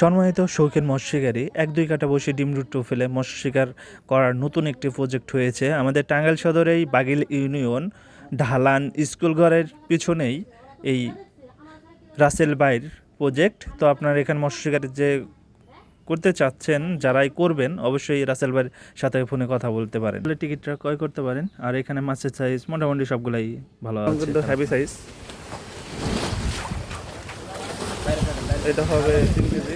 সম্মানিত শৌখিন মৎস্য শিকারী এক দুই কাটা বসে ডিম রুট্টু ফেলে মৎস্য শিকার করার নতুন একটি প্রজেক্ট হয়েছে। আমাদের টাঙ্গাইল সদরেই বাগিল ইউনিয়ন, ঢালান স্কুল ঘরের পিছনেই এই রাসেল বাইর প্রজেক্ট। তো আপনার এখানে মৎস্য শিকারের যে করতে চাচ্ছেন, যারাই করবেন, অবশ্যই রাসেল ভাইয়ের সাথে ফোনে কথা বলতে পারেন। টিকিটটা ক্রয় করতে পারেন। আর এখানে মাছের সাইজ মোটামুটি সবগুলাই ভালো আছে। হ্যাভি সাইজ এটা হবে তিন কেজি।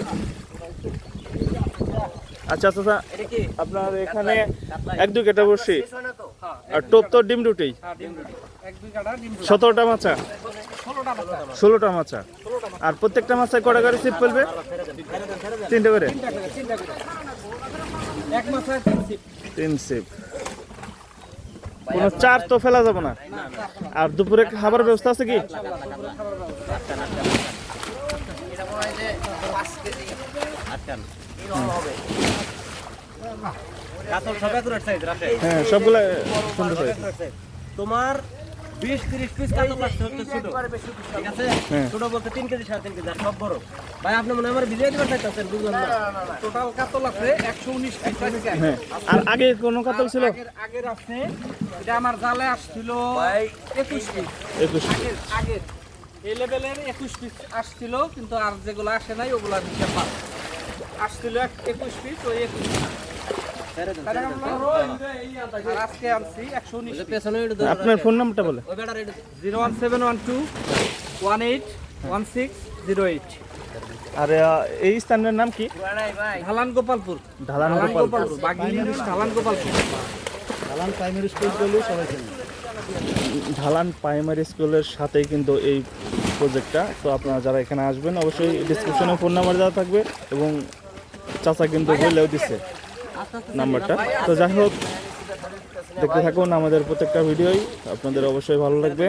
আচ্ছা আচ্ছা আপনার এখানে এক দু কেটা বসি আর টোপ তো ডিম রুটি? সতেরোটা মাছা? ষোলোটা মাছা। আর প্রত্যেকটা মাছায় কটা করে সিপ ফেলবে? তিনটে করে? তিন সিপ কোনো চার তো ফেলা যাবে না। আর দুপুরে খাবার ব্যবস্থা আছে কি? হ্যাঁ সবগুলা সুন্দর size। তোমার বিশ তিরিশ পিস কাতল লাগছে হচ্ছে ছোট। ঠিক আছে? হ্যাঁ। ছোট বলতে তিন কেজি সাড়ে তিন কেজি আর সব বড়। ভাই আপনি মনে আমার বিলিয়ে দিবার চাইতেছেন বুঝলেন না টোটাল কাতল আছে একশো উনিশ হ্যাঁ। আর আগে কোনো কাতল ছিল? আগের আছে। এটা আমার জালে আসছিল একুশ পিস একুশ আগের। এই লেভেলের একুশ পিস আসছিল কিন্তু আর যেগুলো আসে নাই ওগুলো দিতে পার আসছিল এক- একুশ পিস ওই একুশ আপনার ফোন নাম্বারটা বলে ওই বেটার একটু zero one seven one two one eight one six zero eight. আর এই স্থানের নাম কি? ঢালান গোপালপুর। ঢালান ঢালান গোপাল গোপালপুর বাগিলি ঢালান গোপালপুর। ঢালান প্রাইমারি স্কুলের সাথেই কিন্তু এই প্রজেক্টটা। তো আপনারা যারা এখানে আসবেন অবশ্যই ডিসক্রিপশনে ফোন নাম্বার দেওয়া থাকবে এবং চাচা কিন্তু বললেও দিচ্ছে নাম্বারটা তো যাই হোক দেখতে থাকুন আমাদের প্রত্যেকটা ভিডিওই। আপনাদের অবশ্যই ভালো লাগবে।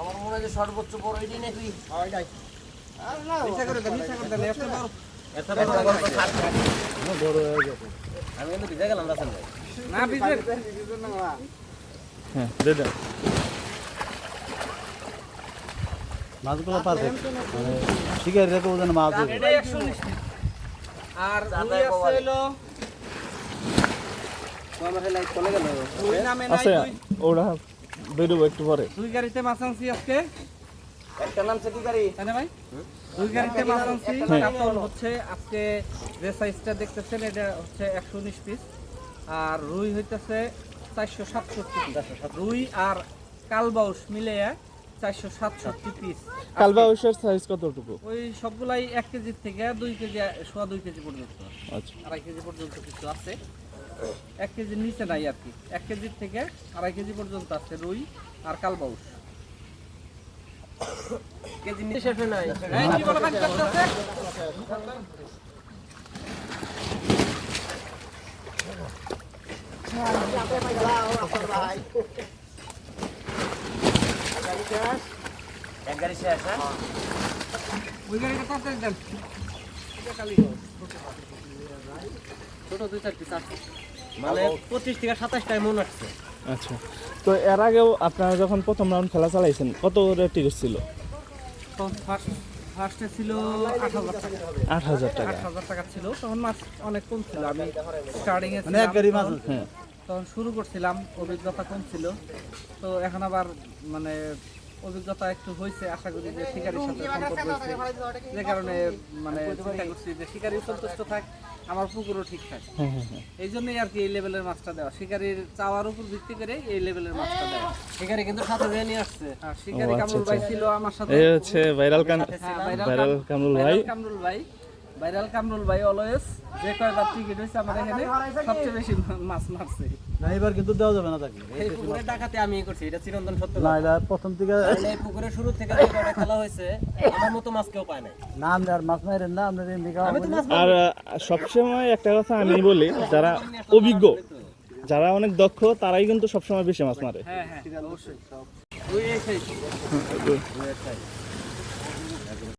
আমার মনে হয় যে সর্বোচ্চ বড় এটাই নাকি? ষাট বড় হয়ে গেছে। আমি কিন্তু ভিজে গেলাম রাসেল ভাই। না বিজের হ্যাঁ দিয়ে দেন মাছগুলো পারফেক্ট মানে ওজন মাছ আর আছে ওরা বেরোবো একটু পরে। দুই গাড়িতে মাছ আনছি আজকে। একটা নাম কি গাড়ি? তাই ভাই? দুই গাড়িতে মাছ আনছি। কাতল হচ্ছে আজকে যে সাইজটা দেখতেছেন এটা হচ্ছে একশো উনিশ পিস আর রুই হইতেছে চারশো সাতষট্টি রুই আর কালবাউস মিলে চারশো সাতষট্টি পিস কালবা ঐশ্বর সাইজ কতটুকু? ওই সবগুলাই এক কেজির থেকে দুই কেজি সোয়া দুই কেজি পর্যন্ত। আচ্ছা। আড়াই কেজি পর্যন্ত কিছু আছে। এক কেজির নিচে নাই আর কি। এক কেজির থেকে আড়াই কেজি পর্যন্ত আছে রুই আর কালবাউস। মানে পঁচিশ থেকে সাতাশটায় মন আচ্ছা। তো এর আগেও আপনারা যখন প্রথম রাউন্ড খেলা চালাইছেন, কত টিকিট ছিল? তখন ফার্স্ট ফার্স্টে ছিল আট হাজার টাকা। আট হাজার টাকা। আট হাজার টাকা ছিল তখন মাছ অনেক কম ছিল। আমি স্টার্টিং এ মানে এক গাড়ি মাছ হ্যাঁ। তখন শুরু করছিলাম অভিজ্ঞতা কম ছিল। তো এখন আবার মানে অভিজ্ঞতা একটু হয়েছে আশা করি যে শিকারির সাথে সম্পর্ক হয়েছে। যে কারণে মানে চিন্তা করছি যে শিকারি সন্তুষ্ট থাক। আমার পুকুরও ঠিক থাকে। হ্যাঁ হ্যাঁ হ্যাঁ এই জন্যই আর কি এই লেভেলের মাছটা দেওয়া। শিকারির চাওয়ার উপর ভিত্তি করে এই লেভেলের মাছটা দেওয়া। শিকারি কিন্তু সাথে দিয়ে নিয়ে আসছে। শিকারী শিকারি আচ্ছা, কামরুল ভাই আচ্ছা। ছিল আমার সাথে। এই হচ্ছে ভাইরাল হ্যাঁ, ভাইরাল কামরুল ভাই। ভাইরাল কামরুল ভাই। ভাইরাল কামরুল ভাই অলওয়েজ যে কয়বার টিকিট হয়েছে আমার এখানে সবচেয়ে বেশি মাছ মারছে। না এবার কিন্তু দেওয়া যাবে না তাকে। এই পুকুরের ডাকাতে আমি করছি এটা চিরন্তন সত্য না এটা প্রথম থেকে এই পুকুরের শুরু থেকে যে কয়টা খেলা হয়েছে আমার মতো মাছ কেউ পায় নাই। না আপনি আর মাছ মারেন না আপনার এমনি খাওয়া আমি তো মাছ আর সবসময় একটা কথা আমি বলি যারা অভিজ্ঞ যারা অনেক দক্ষ তারাই কিন্তু সবসময় বেশি মাছ মারে। হ্যাঁ হ্যাঁ অবশ্যই।